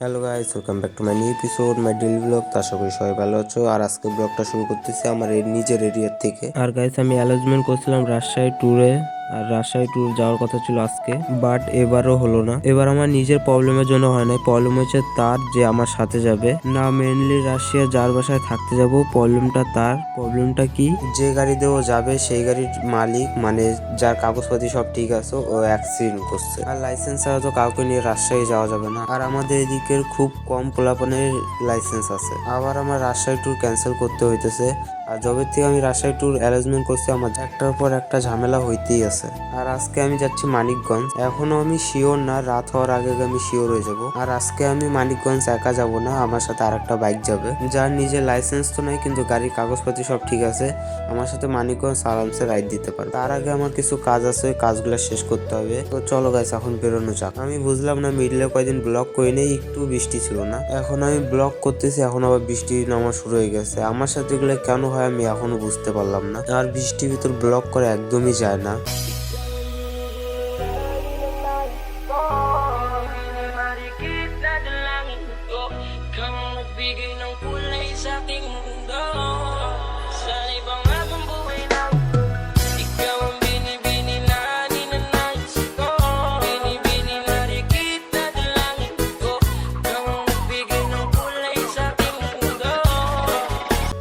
Hello guys, welcome back to my new episode, my daily blog. তার করি সবাই ভালো আছো। আর আজকে ব্লগটা শুরু করতেছি আমার নিজের এরিয়ার থেকে। আর গাইস, আমি অ্যালোজমেন্ট করছিলাম রাজশাহী ট্যুরে আর রাজশাহী ট্যুর যাওয়ার কথা ছিল আজকে বাট এবারও হলো না। এবার আমার নিজের প্রবলেমের জন্য হয় নাই। প্রবলেম হচ্ছে তার যে আমার সাথে যাবে। না মেনলি রাশিয়া যার বাসায় থাকতে যাব প্রবলেমটা তার। প্রবলেমটা কি? যে গাড়িতে ও যাবে, সেই গাড়ির মালিক মানে যার কাগজপাতি সব ঠিক আছে, ও অ্যাক্সিডেন্ট করছে। আর লাইসেন্স ছাড়া তো কাউকে নিয়ে রাজশাহী যাওয়া যাবে না। আর আমাদের এদিকের খুব কম পোলাপানের লাইসেন্স আছে। আবার আমার রাজশাহী ট্যুর ক্যান্সেল করতে হইতেছে। আর যবের থেকে আমি রাজশাহী ট্যুর অ্যারেঞ্জমেন্ট করছি, আমার একটার পর একটা ঝামেলা হইতেই আছে। আর আজকে আমি যাচ্ছি মানিকগঞ্জ। এখনও আমি শিওর না, রাত হওয়ার আগে আমি শিওর হয়ে যাব। আর আজকে আমি মানিকগঞ্জ একা যাব না, আমার সাথে আরেকটা বাইক যাবে। যার নিজের লাইসেন্স তো নাই, কিন্তু গাড়ির কাগজপাতি সব ঠিক আছে। আমার সাথে মানিকগঞ্জ আরামসে রাইড দিতে পারবে। তার আগে আমার কিছু কাজ আছে কাজগুলো শেষ করতে হবে। তো চলো গাইস এখন বেরোনো যাক। আমি বুঝলাম না মিডলে কয়দিন ব্লক করে নেই, একটু বৃষ্টি ছিল না। এখন আমি ব্লক করতেছি, এখন আবার বৃষ্টি নামা শুরু হয়ে গেছে। আমার সাথে এগুলো কেন হয় হয় আমি এখনও বুঝতে পারলাম না। আর বৃষ্টি ভিতর ব্লক করে একদমই যায় না।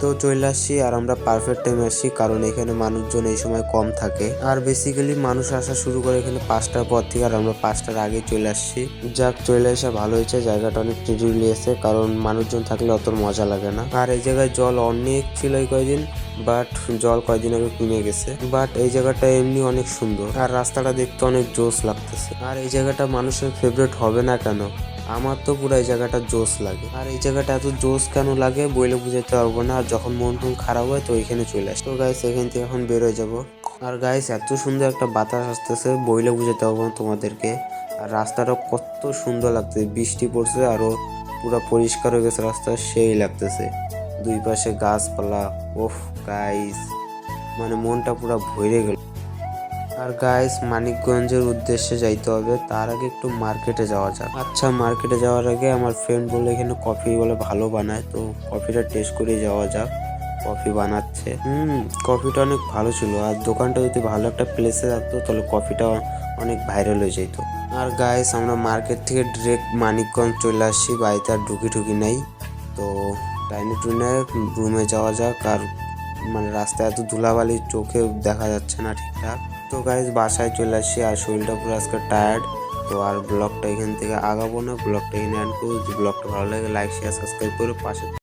তো চলে আসছি আর আমরা পারফেক্ট টাইমে আসছি কারণ এখানে মানুষজন এই সময় কম থাকে। আর বেসিক্যালি মানুষ আসা শুরু করে এখানে পাঁচটার পর থেকে আর আমরা পাঁচটার আগে চলে আসছি যাক, চলে আসা ভালো হয়েছে, জায়গাটা অনেক নিরিবিলি আছে কারণ মানুষজন থাকলে অত মজা লাগে না। আর এই জায়গায় জল অনেক ছিল এই কয়দিন। বাট জল কয়দিন আগে কমে গেছে। বাট এই জায়গাটা এমনি অনেক সুন্দর। আর রাস্তাটা দেখতে অনেক জোস লাগতেছে। আর এই জায়গাটা মানুষের ফেভারিট হবে না কেন? আমার তো পুরো এই জায়গাটা জোস লাগে। আর এই জায়গাটা এত জোস কেন লাগে বইলে বুঝাতে পারব না। আর যখন মন টন খারাপ হয় তো এখানে চলে আসে। তো গাইস এখান থেকে এখন বেরোয় যাব। আর গাইস এত সুন্দর একটা বাতাস আসতেছে, বইলে বুঝাতে পারব না তোমাদেরকে। আর রাস্তাটা কত সুন্দর লাগতেছে, বৃষ্টি পড়ছে, আরও পুরো পরিষ্কার হয়ে গেছে রাস্তা, সেই লাগতেছে। দুই পাশে গাছপালা। ওফ গাইস মানে মনটা পুরো ভরে গেল। আর গাইস মানিকগঞ্জের উদ্দেশ্যে যাইতে হবে। তার আগে একটু মার্কেটে যাওয়া যাক। আচ্ছা মার্কেটে যাওয়ার আগে আমার ফ্রেন্ড বলে এখানে কফি বলে ভালো বানায়। তো কফিটা টেস্ট করে যাওয়া যাক। কফি বানাচ্ছে। হুম কফিটা অনেক ভালো ছিল। আর দোকানটা যদি ভালো একটা প্লেসে থাকতো, তাহলে কফিটা অনেক ভাইরাল হয়ে যেত আর গাইস আমরা মার্কেট থেকে ডিরেক্ট মানিকগঞ্জ চলে আসছি। বাড়িতে আর ঢুকি ঢুকি নেই। তো টাইনে টুনে রুমে যাওয়া যাক আর মানে রাস্তায় এত ধুলাবালি চোখে দেখা যাচ্ছে না ঠিকঠাক। তো গাইজ বাসায় চলে আসছি আর শরীরটা পুরো আজকে টায়ার্ড তো আর ব্লগটা এখান থেকে আগাবো না ব্লগটা এখানে অ্যান্ড ব্লগটা ভালো লাগে লাইক শেয়ার সাবস্ক্রাইব করে পাশে